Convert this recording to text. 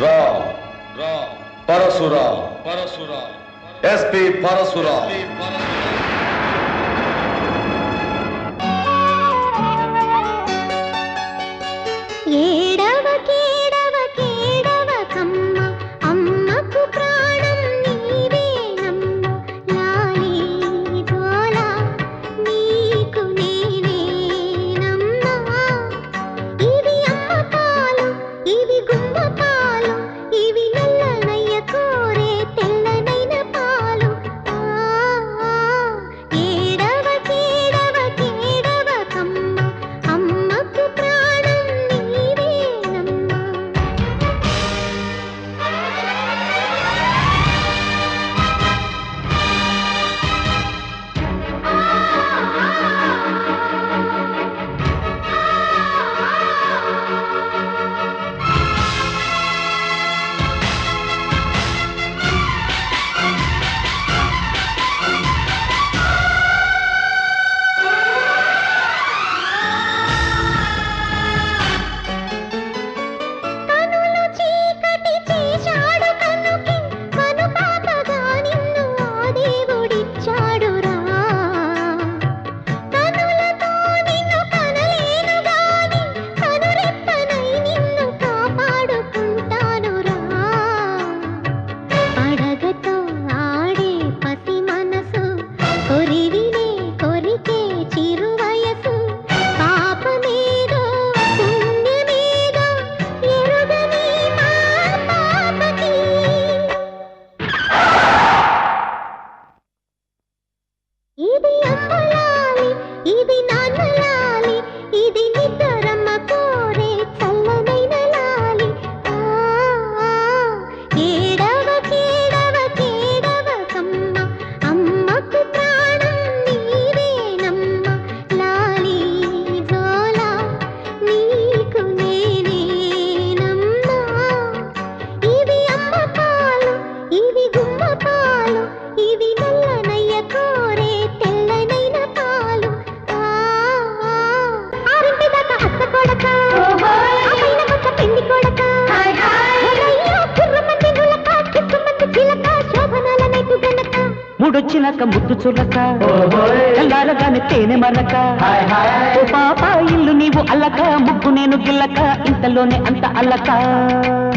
Ram. Ram. Parshuram. Parshuram. SP Parshuram. Ciro మూడొచ్చినాక ముద్దు చులక కల్లారగానే తేనె మరక. పాప ఇల్లు నీవు అల్లక ముగ్గు నేను గిల్లక ఇంతలోనే అంత అల్లక.